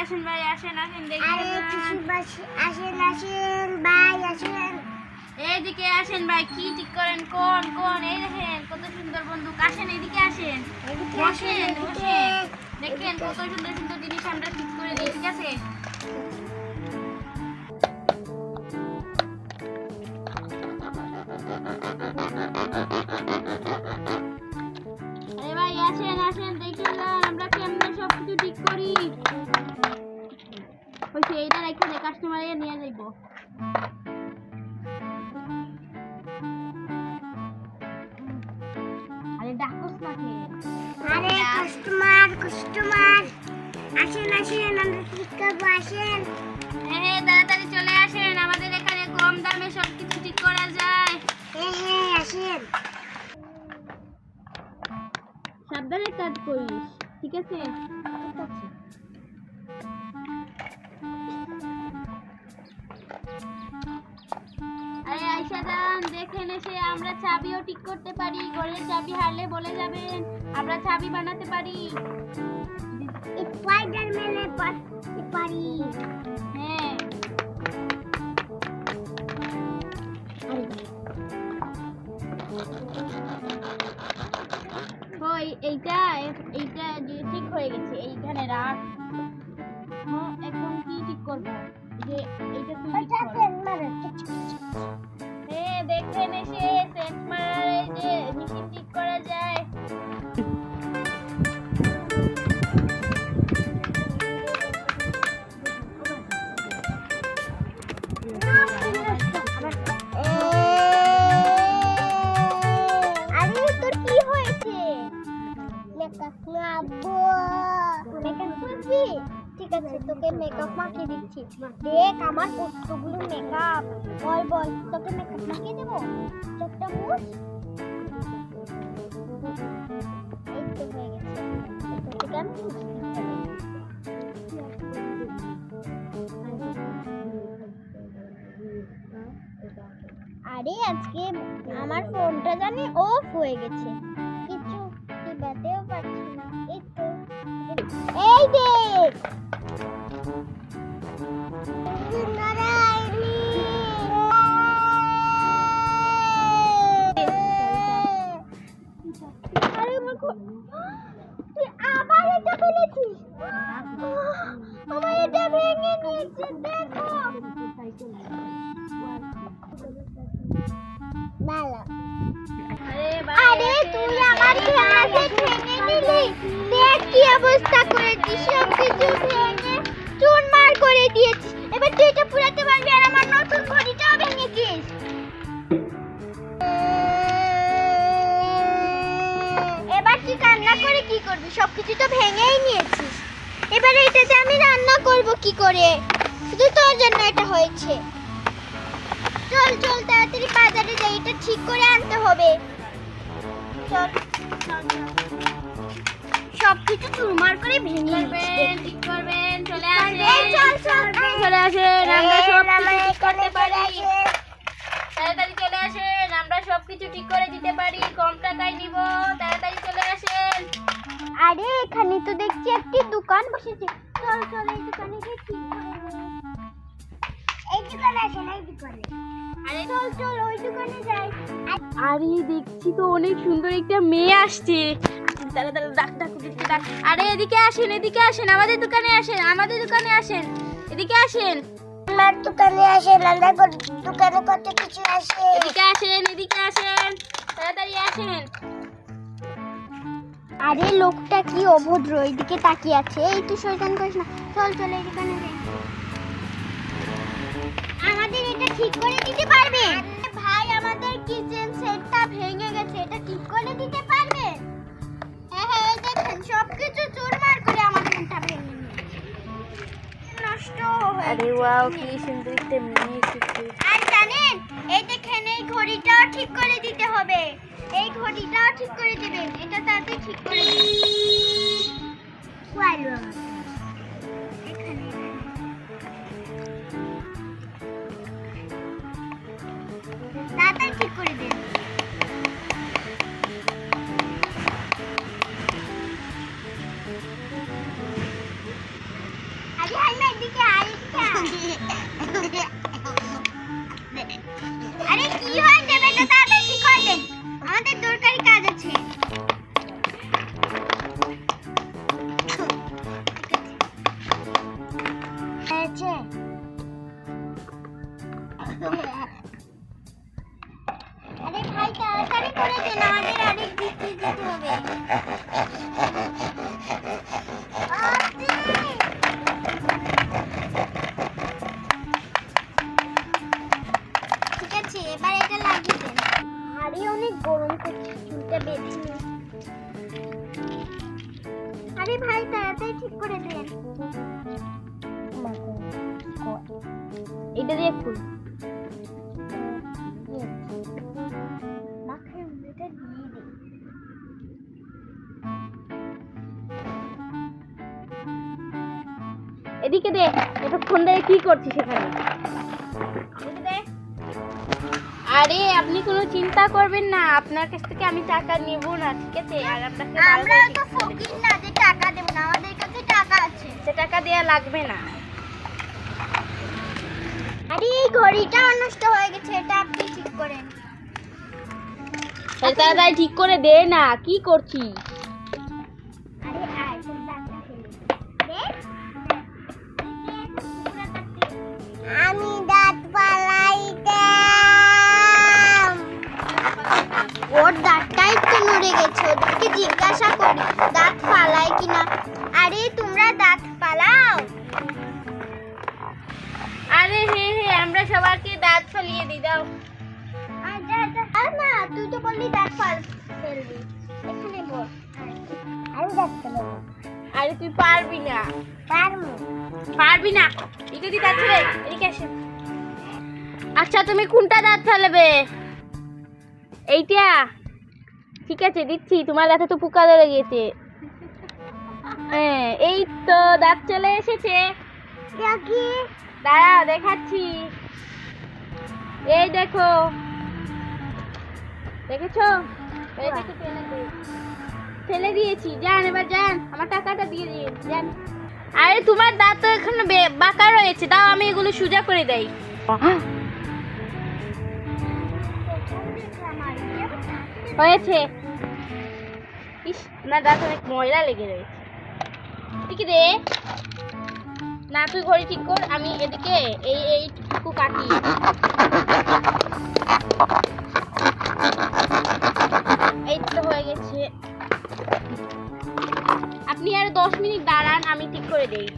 আসেন ভাই আসেন আসেন আসেন আসেন ভাই আসেন। এইদিকে আসেন ভাই কি ঠিক করেন? কোন কোন? এই দেখেন কত সুন্দর বন্দুক। আসেন এইদিকে আসেন। বসেন বসেন। দেখেন কত সুন্দর সুন্দর জিনিস আমরা ঠিক করে দিই ঠিক আছে? আরে কাস্টমার নিয়ে যাইবো আরে ডাকস না কে আরে কাস্টমার কাস্টমার আসেন আসেন আমরা ঠিক করব আসেন হ্যাঁ তাড়াতাড়ি চলে আসেন আমাদের এখানে কম দামে সব কিছু ঠিক করা যায় হ্যাঁ হ্যাঁ আসেন সাবধানে কাজ করিস ঠিক আছে ঠিক আছে যান দেখেন এসে আমরা চাবিও ঠিক করতে পারি ঘরের চাবি হারলে বলে যাবেন আমরা চাবি বানাতে পারি। স্পাইডারম্যানের পারি। হ্যাঁ। ওই এইটা এইটা ঠিক হয়ে গেছে এইখানে রাখ। এখন কি ঠিক করব? যে এইটা তুই মারো দেখেন এসে সেট মারার যে মেশিন ঠিক করা যায়। করবি ঠিক আছে, তোকে মেকআপ মাখিয়ে দিচ্ছি। দেখ আমার কতগুলো মেকআপ বল বল, তোকে মেকআপ মাখিয়ে দেবো? চোখটা মুছ। আরে, আজকে আমার ফোনটা জানি অফ হয়ে গেছে। কিছু না। তো। এই দেখ। আরে তুই আমার এটা ভেঙে নিলি। দেখ কি অবস্থা করেছিস সব কিছু করে দিয়েছিস। এবার তুই এটা পুরাতে পারবি আর আমার নতুন ঘড়িটাও ভেঙেছিস এবার তুই রান্না করে কি করবি? সব কিছু তো ভেঙেই নিয়েছিস। এবার এটাতে আমি রান্না করব কি করে? শুধু তোর জন্য এটা হয়েছে। চল চল, তাড়াতাড়ি বাজারে যাই। এটা ঠিক করে আনতে হবে। চল। সব কিছু চুরমার করে ভেঙে করবেন ঠিক করবেন চলে এই আসেন চলে আসেন আমরা ঠিক করতে পারি। তাড়াতাড়ি চলে আসেন আমরা সব কিছু ঠিক করে দিতে পারি। কম টাকায় নিব তাড়াতাড়ি চলে আসেন আরে এখানে তো দেখছি একটি দোকান বসেছে। চল চল এই দোকানে গিয়ে ঠিক করে? এই দোকানে আসেন এই দোকানে। আরে। চল চল ওই দোকানে যাই। আরে দেখছি তো অনেক সুন্দর একটা মেয়ে আসছে। দাঁড়া দাঁড়া ডাক ডাক ডাক আরে এদিকে আসেন এদিকে আসেন আমাদের দোকানে আসেন আমাদের দোকানে আসেন এদিকে আসেন। আমার দোকানে আসেন আমার দোকানে কত কিছু আসে এদিকে আসেন এদিকে আসেন তাড়াতাড়ি আসেন। আরে লোকটা কি অভদ্র এদিকে তাকিয়ে আছে। এই তুই শয়তান করিস না। চল চল এই দোকানে যাই। আমাদের এটা ঠিক করে দিতে পারবে? ভাই আমাদের কিচেন সেটটা ভেঙে গেছে। এটা ঠিক করে দিতে পারবে? কিছু চুরমার করে আমার মনটা ভেঙে নষ্ট হয়ে আরে ওয়াও কি সুন্দর একটা মিনি আর জানেন এইটা খেনে এই ঘড়িটাও ঠিক করে দিতে হবে। এই ঘড়িটাও ঠিক করে দিবেন এটা তাড়াতাড়ি ঠিক করে তাড়াতাড়ি আরেক বিক্রি এদিকে দে এতক্ষণ ধরে কি করছিস দে। আরে আপনি কোনো চিন্তা করবেন না আপনার কাছ থেকে আমি টাকা নেব না ঠিক আছে? আর আপনাকে আমরা তো ফকির না যে টাকা দেব না আমাদের কাছে টাকা আছে। সে টাকা দেওয়া লাগবে না। আরে এই ঘড়িটা নষ্ট হয়ে গেছে এটা আপনি ঠিক করেন। তাই তাড়াতাড়ি ঠিক করে দে না কি করছিস? তুই তো বললি ফেলবি। এখানে আমি আরে তুই পারবি না। পারব। পারবি না। এদিকে দি দাঁত ফেলে এদিকে আসে আচ্ছা তুমি কোনটা দাঁত ফেলবে? এইটা। ঠিক আছে দিচ্ছি। তোমার দাঁতে তো পোকা ধরে গেছে। হ্যাঁ এই তো দাঁত চলে এসেছে। দেখি। দাঁড়া দেখাচ্ছি। এই দেখো। দেখেছ? ফেলে দিয়েছি। যান, এবার যান। আমার টাকাটা দিয়ে দিন যান। আরে, তোমার দাঁত তো এখানে বাঁকা রয়েছে। তাও আমি এগুলো সোজা করে দেই। হয়েছে। ইস না দাঁত অনেক ময়লা লেগে রয়েছে। ঠিক রে না, তুই ঘড়ি ঠিক কর, আমি এদিকে এই এইটুকু কাটি এই আপনি আর দশ মিনিট দাঁড়ান আমি ঠিক করে দেই।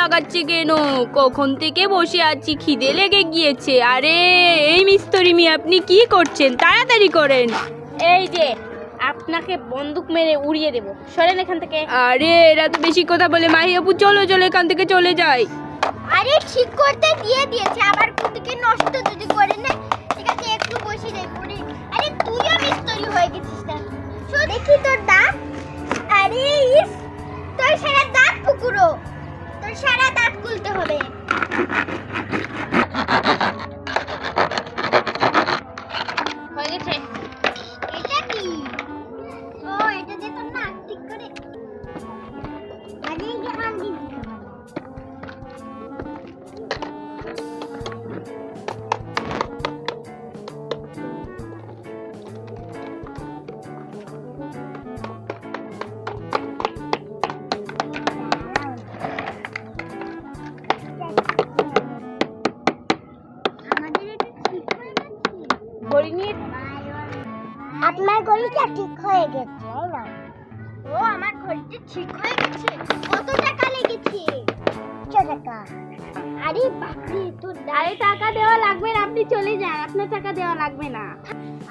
লাগাচ্ছে কেন? কখন থেকে বসে আছি খিদে লেগে গিয়েছে। আরে এই মিস্তরি মি আপনি কি করছেন? তাড়াতাড়ি করেন। এই যে আপনাকে বন্দুক মেরে উড়িয়ে দেব। সরেন এখান থেকে। আরে এরা তো বেশি কথা বলে। মাহি আপু চলো চলো এখান থেকে চলে যাই। আরে ঠিক করতে দিয়ে দিয়েছে। আবার কোদিকে নষ্ট যদি করে না ঠিক আছে একটু বসে যাই পরে আরে তুইও মিস্তরি হয়ে গেছিস না। দেখি তোর দাঁত? আরে ইস তোর সারা দাঁত পুকুরো সারা দাঁত খুলতে হবে। ঘড়িটা ঠিক হয়ে গেছে তাই না? ও আমার ঘড়িটা ঠিক হয়ে গেছে। কত টাকা লেগেছে? একশো টাকা। আরে বাপরে তোর আরে টাকা দেওয়া লাগবে না আপনি চলে যান। আপনার টাকা দেওয়া লাগবে না।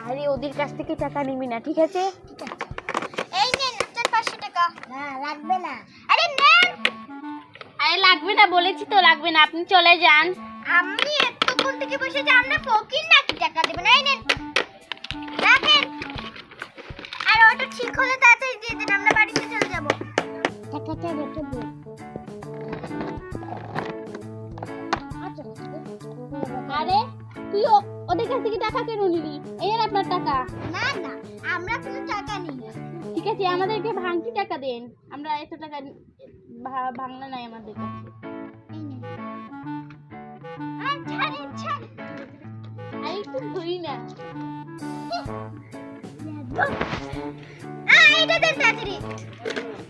আরে ওদের কাছ থেকে টাকা নিবি না ঠিক আছে? ঠিক আছে। এই নে আপনার পাঁচশো টাকা। না লাগবে না। আরে নে আরে লাগবে না বলেছি তো লাগবে না আপনি চলে যান। আমি এতক্ষণ থেকে বসে যে আমরা ফকির নাকি টাকা দেব? না এই নেন। রাখেন। আর ওটা ঠিক হলে তাড়াতাড়ি দিয়ে দেন আমরা বাড়িতে চলে যাব। টাকাটা রেখে দিন আরে তুই ওদের কাছ থেকে টাকা কেন নিবি এই নেন আপনার টাকা। না না আমরা কোনো টাকা নিই। ঠিক আছে আমাদেরকে ভাঙতি টাকা দেন। আমরা এত টাকা ভাঙনা নাই আমাদের কাছে। আর ছাড়েন ছাড়েন। আরে একটু ধরি না। এটা দেন তাড়াতাড়ি।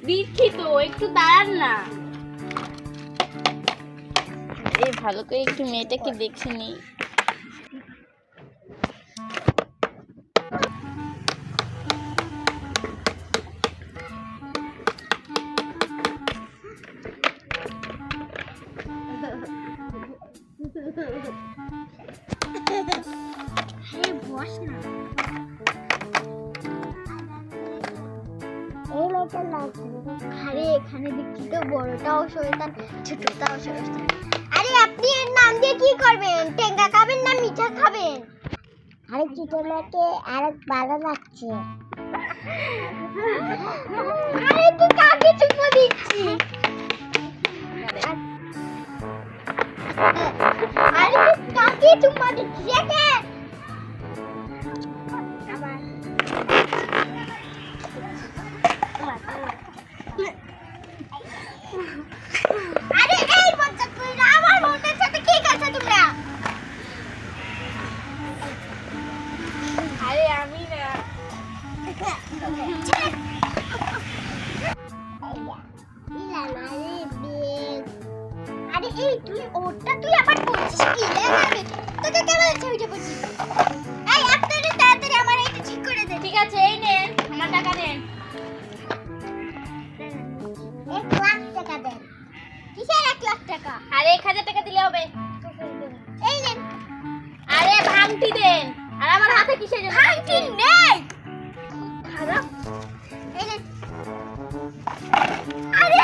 দিচ্ছি তো একটু দাঁড়ান না। এই ভালো করে একটু মেয়েটাকে দেখে নি এই বস না। বড়টাও শয়তান ছোটটাও শয়তান আরে আপনি এর নাম দিয়ে কি করবেন? টেঙ্গা খাবেন না মিঠা খাবেন? আরে চিতলাকে আরেক ভালো লাগছে আরে তুই কাকে চুপ দিচ্ছি এই তুই ওটা তুই আবার করছিস কি? তোকে কে বলেছে ওইটা করছিস এই আপনারা তাড়াতাড়ি আমার এইটা ঠিক করে দে। ঠিক আছে এই নেন আমার টাকা দেন এক লাখ টাকা দেন কিসের এক লাখ টাকা? আরে এক হাজার টাকা দিলে হবে। এই নেন আরে ভাঙতি দেন আর আমার হাতে কিসের জন্য? ভাঙতি নেই। খারাপ। এই নেন আরে!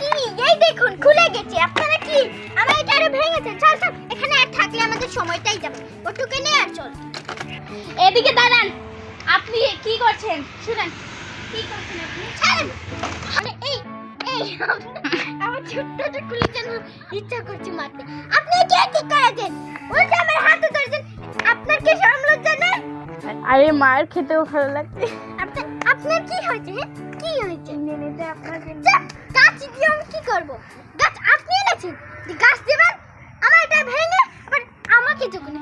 কি? এই দেখুন খুলে গেছে। আপনারা কি? আমার এটা আরও ভেঙেছে চল চল এখানে আর থাকলে আমাদের সময়টাই যাবে। ওটুকে নিয়ে আর চল। এদিকে দাঁড়ান। আপনি কি করছেন? শুনেন। কি করছেন আপনি? ছাড়েন। এই এই আমার ছোট্টটা খুলে যেন ইচ্ছা করছে মারতে। আপনি কে ঠিক করেছেন? উল্টে আমার হাতে ধরেছেন। আপনার কি শরম লজ্জা নেই আরে মার খেতেও ভালো লাগছে। আপনার আপনার কি হয়েছে হ্যাঁ? কি হয়েছে? নেনেতে আপনার গাছ দিয়ে আমি কি করব? গাছ আপনি এনেছেন? যে গাছ দেবেন আমার এটা ভেঙে আবার আমাকে যখন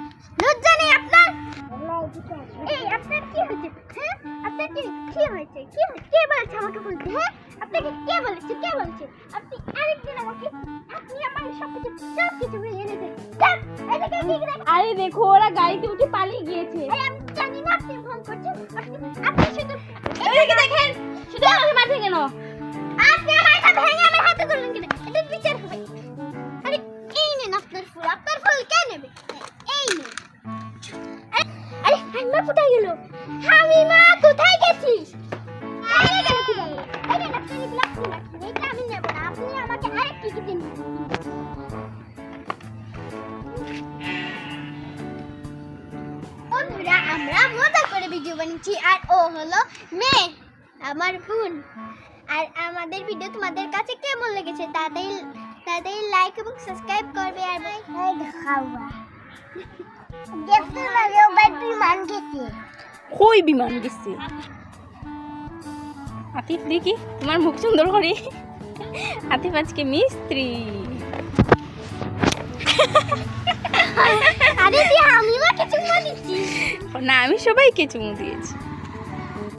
লজ্জা নেই আপনার? এই আপনার কি হয়েছে? হ্যাঁ? আপনার কি কি হয়েছে? কি কে বলেছে আমাকে বলতে? হ্যাঁ? আপনাকে কে বলেছে? কে বলেছে? আপনি আরেকদিন আমাকে আপনি আমার সব কিছু সব কিছু ভেঙে এদিকে দেখুন। আরে দেখো ওরা গাড়িতে উঠে পালিয়ে গিয়েছে। আমি জানি না আপনি ফোন করছেন আপনি আপনি শুধু দেখেন। আমার বোন আর আমাদের ভিডিও তোমাদের কাছে কেমন লেগেছে? তাড়াতাড়ি তাড়াতাড়ি লাইক এবং সাবস্ক্রাইব করবে আর এই দেখাওয়া দেখতে লাগে ও ব্যাটারি মান গেছে। কই বিমান গেছে? আতিফ দেখি তোমার মুখ সুন্দর করে। আতিফ আজকে মিস্ত্রি। আরে তুই আমি মাকে চুম্মা দিচ্ছি না আমি সবাইকে চুমু দিয়েছি।